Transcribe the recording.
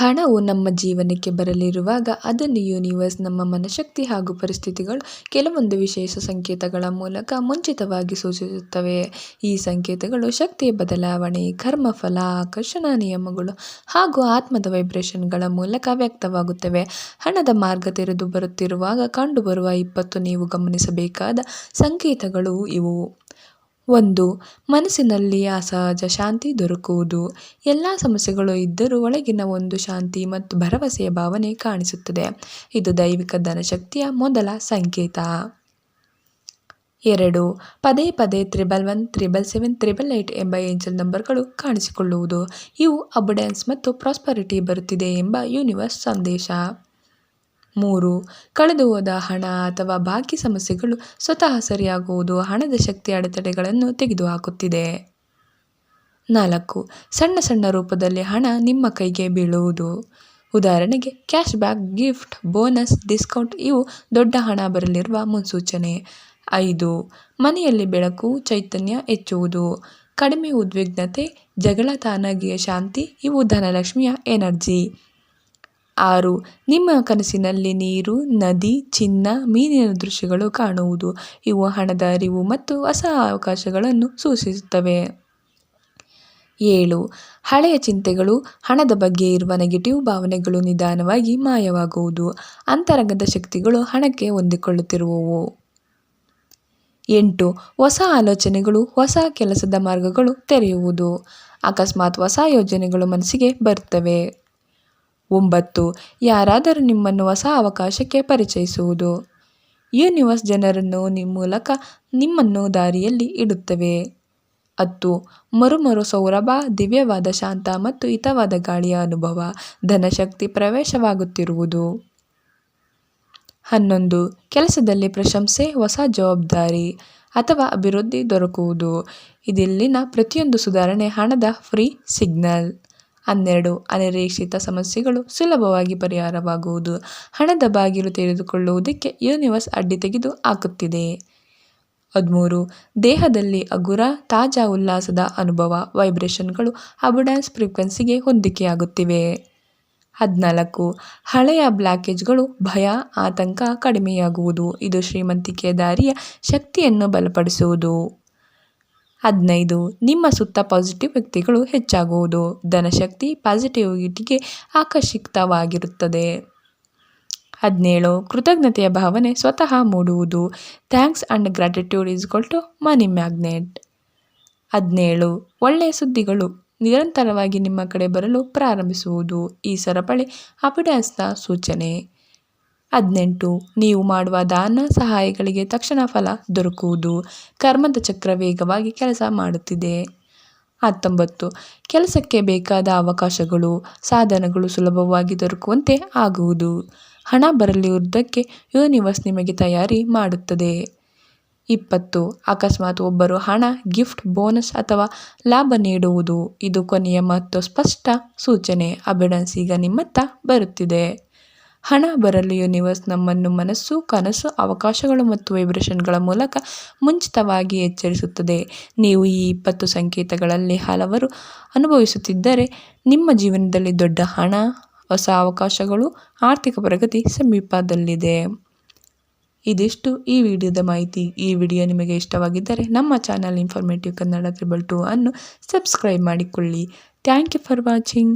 ಹಣವು ನಮ್ಮ ಜೀವನಕ್ಕೆ ಬರಲಿರುವಾಗ ಅದನ್ನು ಯೂನಿವರ್ಸ್ ನಮ್ಮ ಮನಶಕ್ತಿ ಹಾಗೂ ಪರಿಸ್ಥಿತಿಗಳು ಕೆಲವೊಂದು ವಿಶೇಷ ಸಂಕೇತಗಳ ಮೂಲಕ ಮುಂಚಿತವಾಗಿ ಸೂಚಿಸುತ್ತವೆ. ಈ ಸಂಕೇತಗಳು ಶಕ್ತಿಯ ಬದಲಾವಣೆ ಕರ್ಮಫಲ ಆಕರ್ಷಣಾ, ನಿಯಮಗಳು ಹಾಗೂ ಆತ್ಮದ ವೈಬ್ರೇಷನ್ಗಳ ಮೂಲಕ ವ್ಯಕ್ತವಾಗುತ್ತವೆ. ಹಣದ ಮಾರ್ಗ ತೆರೆದು ಬರುತ್ತಿರುವಾಗ ಕಂಡುಬರುವ ಇಪ್ಪತ್ತು ನೀವು ಗಮನಿಸಬೇಕಾದ ಸಂಕೇತಗಳು ಇವು. ಒಂದು, ಮನಸ್ಸಿನಲ್ಲಿ ಅಸಹಜ ಶಾಂತಿ ದೊರಕುವುದು. ಎಲ್ಲ ಸಮಸ್ಯೆಗಳು ಇದ್ದರೂ ಒಳಗಿನ ಒಂದು ಶಾಂತಿ ಮತ್ತು ಭರವಸೆಯ ಭಾವನೆ ಕಾಣಿಸುತ್ತದೆ. ಇದು ದೈವಿಕ ಧನಶಕ್ತಿಯ ಮೊದಲ ಸಂಕೇತ. ಎರಡು, ಪದೇ ಪದೇ triple one, triple seven, triple eight ಎಂಬ ಏಂಜಲ್ ನಂಬರ್ಗಳು ಕಾಣಿಸಿಕೊಳ್ಳುವುದು. ಇವು ಅಬುಡೆನ್ಸ್ ಮತ್ತು ಪ್ರಾಸ್ಪರಿಟಿ ಬರುತ್ತಿದೆ ಎಂಬ ಯೂನಿವರ್ಸ್ ಸಂದೇಶ. ಮೂರು, ಕಳೆದು ಹೋದ ಹಣ ಅಥವಾ ಬಾಕಿ ಸಮಸ್ಯೆಗಳು ಸ್ವತಃ ಸರಿಯಾಗುವುದು ಹಣದ ಶಕ್ತಿ ಅಡೆತಡೆಗಳನ್ನು ತೆಗೆದುಹಾಕುತ್ತಿದೆ. ನಾಲ್ಕು, ಸಣ್ಣ ಸಣ್ಣ ರೂಪದಲ್ಲಿ ಹಣ ನಿಮ್ಮ ಕೈಗೆ ಬೀಳುವುದು. ಉದಾಹರಣೆಗೆ, cash back, gift, bonus, discount ಇವು ದೊಡ್ಡ ಹಣ ಬರಲಿರುವ ಮುನ್ಸೂಚನೆ. ಐದು, ಮನೆಯಲ್ಲಿ ಬೆಳಕು, ಚೈತನ್ಯ ಹೆಚ್ಚುವುದು. ಕಡಿಮೆ ಉದ್ವಿಗ್ನತೆ ಜಗಳ ತಾನಾಗಿಯ ಶಾಂತಿ ಇವು ಧನಲಕ್ಷ್ಮಿಯ ಎನರ್ಜಿ. ಆರು. ನಿಮ್ಮ ಕನಸಿನಲ್ಲಿ ನೀರು, ನದಿ, ಚಿನ್ನ, ಮೀನಿನ ದೃಶ್ಯಗಳು ಕಾಣುವುದು. ಇವು ಹಣದ ಅರಿವು ಮತ್ತು ಹೊಸ ಅವಕಾಶಗಳನ್ನು ಸೂಚಿಸುತ್ತವೆ. ಏಳು. ಹಳೆಯ ಚಿಂತೆಗಳು, ಹಣದ ಬಗ್ಗೆ ಇರುವ ನೆಗೆಟಿವ್ ಭಾವನೆಗಳು ನಿಧಾನವಾಗಿ ಮಾಯವಾಗುವುದು. ಅಂತರಂಗದ ಶಕ್ತಿಗಳು ಹಣಕ್ಕೆ ಹೊಂದಿಕೊಳ್ಳುತ್ತಿರುವವು. ಎಂಟು. ಹೊಸ ಆಲೋಚನೆಗಳು, ಹೊಸ ಕೆಲಸದ ಮಾರ್ಗಗಳು ತೆರೆಯುವುದು. ಅಕಸ್ಮಾತ್ ಹೊಸ ಯೋಜನೆಗಳು ಮನಸ್ಸಿಗೆ ಬರುತ್ತವೆ. ಒಂಬತ್ತು. ಯಾರಾದರೂ ನಿಮ್ಮನ್ನು ಹೊಸ ಅವಕಾಶಕ್ಕೆ ಪರಿಚಯಿಸುವುದು. ಯೂನಿವರ್ಸ್ ಜನರನ್ನು ನಿಮ್ಮ ಮೂಲಕ ನಿಮ್ಮನ್ನು ದಾರಿಯಲ್ಲಿ ಇಡುತ್ತವೆ. ಹತ್ತು. ಮರುಮರು ಸೌರಭ, ದಿವ್ಯವಾದ ಶಾಂತ ಮತ್ತು ಹಿತವಾದ ಗಾಳಿಯ ಅನುಭವ, ಧನಶಕ್ತಿ ಪ್ರವೇಶವಾಗುತ್ತಿರುವುದು. ಹನ್ನೊಂದು. ಕೆಲಸದಲ್ಲಿ ಪ್ರಶಂಸೆ, ಹೊಸ ಜವಾಬ್ದಾರಿ ಅಥವಾ ಅಭಿವೃದ್ಧಿ ದೊರಕುವುದು. ಇದಿಲ್ಲಿನ ಪ್ರತಿಯೊಂದು ಸುಧಾರಣೆ ಹಣದ ಫ್ರೀ ಸಿಗ್ನಲ್. ಹನ್ನೆರಡು ಅನಿರೀಕ್ಷಿತ ಸಮಸ್ಯೆಗಳು ಸುಲಭವಾಗಿ ಪರಿಹಾರವಾಗುವುದು. ಹಣದ ಬಾಗಿಲು ತೆರೆದುಕೊಳ್ಳುವುದಕ್ಕೆ ಯೂನಿವರ್ಸ್ ಅಡ್ಡಿ ತೆಗೆದು ಹಾಕುತ್ತಿದೆ. ಹದಿಮೂರು ದೇಹದಲ್ಲಿ ಹಗುರ ತಾಜಾ ಉಲ್ಲಾಸದ ಅನುಭವ, ವೈಬ್ರೇಷನ್ಗಳು ಅಬುಡ್ಯಾನ್ಸ್ ಫ್ರೀಕ್ವೆನ್ಸಿಗೆ ಹೊಂದಿಕೆಯಾಗುತ್ತಿವೆ. ಹದಿನಾಲ್ಕು ಹಳೆಯ ಬ್ಲಾಕೇಜ್ಗಳು ಭಯ, ಆತಂಕ ಕಡಿಮೆಯಾಗುವುದು. ಇದು ಶ್ರೀಮಂತಿಕೆಯ ದಾರಿಯ ಶಕ್ತಿಯನ್ನು ಬಲಪಡಿಸುವುದು. ಹದಿನೈದು. ನಿಮ್ಮ ಸುತ್ತ ಪಾಸಿಟಿವ್ ವ್ಯಕ್ತಿಗಳು ಹೆಚ್ಚಾಗುವುದು. ಧನಶಕ್ತಿ ಪಾಸಿಟಿವಿಟಿಗೆ ಆಕರ್ಷಿತವಾಗಿರುತ್ತದೆ. ಹದಿನೇಳು. ಕೃತಜ್ಞತೆಯ ಭಾವನೆ ಸ್ವತಃ ಮೂಡುವುದು. Thanks and gratitude is to money magnet. ಹದಿನೇಳು. ಒಳ್ಳೆಯ ಸುದ್ದಿಗಳು ನಿರಂತರವಾಗಿ ನಿಮ್ಮ ಕಡೆ ಬರಲು ಪ್ರಾರಂಭಿಸುವುದು. ಈ ಸರಪಳಿ ಅಬಿಡ್ಯಾನ್ಸ್ನ ಸೂಚನೆ. ಹದಿನೆಂಟು. ನೀವು ಮಾಡುವ ದಾನ ಸಹಾಯಗಳಿಗೆ ತಕ್ಷಣ ಫಲ ದೊರಕುವುದು ಕರ್ಮದ ಚಕ್ರ ವೇಗವಾಗಿ ಕೆಲಸ ಮಾಡುತ್ತಿದೆ. ಹತ್ತೊಂಬತ್ತು. ಕೆಲಸಕ್ಕೆ ಬೇಕಾದ ಅವಕಾಶಗಳು, ಸಾಧನಗಳು ಸುಲಭವಾಗಿ ದೊರಕುವಂತೆ ಆಗುವುದು. ಹಣ ಬರಲಿರುವುದಕ್ಕೆ ಯೂನಿವರ್ಸ್ ನಿಮಗೆ ತಯಾರಿ ಮಾಡುತ್ತದೆ. ಇಪ್ಪತ್ತು. ಅಕಸ್ಮಾತ್ ಒಬ್ಬರು ಹಣ, ಗಿಫ್ಟ್, ಬೋನಸ್ ಅಥವಾ ಲಾಭ ನೀಡುವುದು, ಇದು ಕೊನೆಯ ಮತ್ತು ಸ್ಪಷ್ಟ ಸೂಚನೆ. ಅಬಿಡನ್ಸ್ ಈಗ ನಿಮ್ಮತ್ತ ಬರುತ್ತಿದೆ. ಹಣ ಬರಲು ಯೂನಿವರ್ಸ್ ನಮ್ಮನ್ನು ಮನಸ್ಸು, ಕನಸು, ಅವಕಾಶಗಳು ಮತ್ತು ವೈಬ್ರೇಷನ್ಗಳ ಮೂಲಕ ಮುಂಚಿತವಾಗಿ ಎಚ್ಚರಿಸುತ್ತದೆ. ನೀವು ಈ ಇಪ್ಪತ್ತು ಸಂಕೇತಗಳಲ್ಲಿ ಹಲವರು ಅನುಭವಿಸುತ್ತಿದ್ದರೆ ನಿಮ್ಮ ಜೀವನದಲ್ಲಿ ದೊಡ್ಡ ಹಣ, ಹೊಸ ಅವಕಾಶಗಳು, ಆರ್ಥಿಕ ಪ್ರಗತಿ ಸಮೀಪದಲ್ಲಿದೆ. ಇದಿಷ್ಟು ಈ ವಿಡಿಯೋದ ಮಾಹಿತಿ. ಈ ವಿಡಿಯೋ ನಿಮಗೆ ಇಷ್ಟವಾಗಿದ್ದರೆ ನಮ್ಮ channel informative Kannada triple two ಅನ್ನು ಸಬ್ಸ್ಕ್ರೈಬ್ ಮಾಡಿಕೊಳ್ಳಿ. Thank you for watching